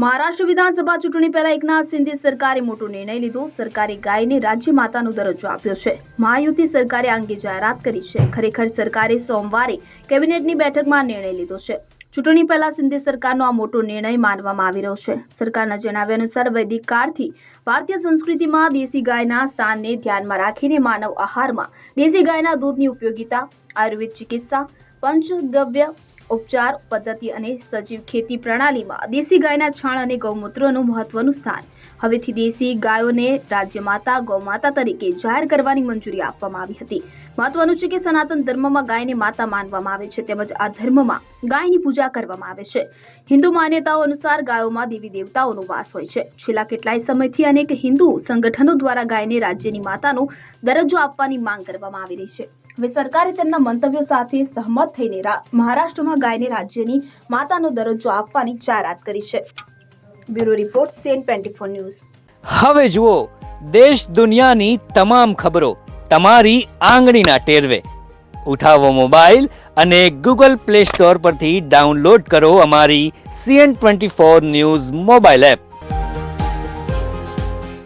મહારાષ્ટ્ર વિધાનસભા ચૂંટણી પહેલા એકનાથ શિંદે સરકારે મોટો નિર્ણય લીધો. સરકારે ગાયને રાજ્ય માતાનો દરજ્જો આપ્યો છે. મહાયુતિ સરકારે અંગે જાહેરાત કરી છે. ખરેખર સરકારે સોમવારે કેબિનેટની બેઠકમાં નિર્ણય લીધો છે. ચૂંટણી પહેલા શિંદે સરકારનો આ મોટો નિર્ણય માનવામાં આવી રહ્યો છે. સરકારના જણાવ્યા અનુસાર વૈદિક કાળથી ભારતીય સંસ્કૃતિમાં દેશી ગાયના સ્થાનને ધ્યાનમાં રાખીને માનવ આહારમાં દેશી ગાયના દૂધની ઉપયોગિતા, આયુર્વેદ ચિકિત્સા પંચગવ્ય ઉપચાર, પદ્ધતિ અને સજીવ ખેતી પ્રણાલીમાં દેશી ગાયના છાણ અને ગૌમૂત્રનું મહત્વનું સ્થાન. હવેથી દેશી ગાયોને રાજ્યમાતા ગૌમાતા તરીકે જાહેર કરવાની મંજૂરી આપવામાં આવી હતી. મહત્વનું છે કે સનાતન ધર્મમાં ગાયને માતા માનવામાં આવે છે તેમજ આ ધર્મમાં ગાયની પૂજા કરવામાં આવે છે. હિન્દુ માન્યતાઓ અનુસાર ગાયોમાં દેવી દેવતાઓનો વાસ હોય છે. છેલ્લા કેટલાય સમયથી અનેક હિન્દુ સંગઠનો દ્વારા ગાયને રાજ્યની માતાનો દરજ્જો આપવાની માંગ કરવામાં આવી રહી છે. હવે સરકારે તેમના મંતવ્યો સાથે સહમત થઈને મહારાષ્ટ્રમાં ગાયને રાજ્યની માતાનો દરજ્જો આપવાની જાહેરાત કરી છે. Bureau report CN twenty news. હવે જુઓ, દેશ દુનિયાની તમામ ખબરો તમારી આંગળીના ટેરવે. ઉઠાવો મોબાઈલ અને ગૂગલ પ્લે સ્ટોર પરથી ડાઉનલોડ કરો અમારી CN twenty four news mobile app.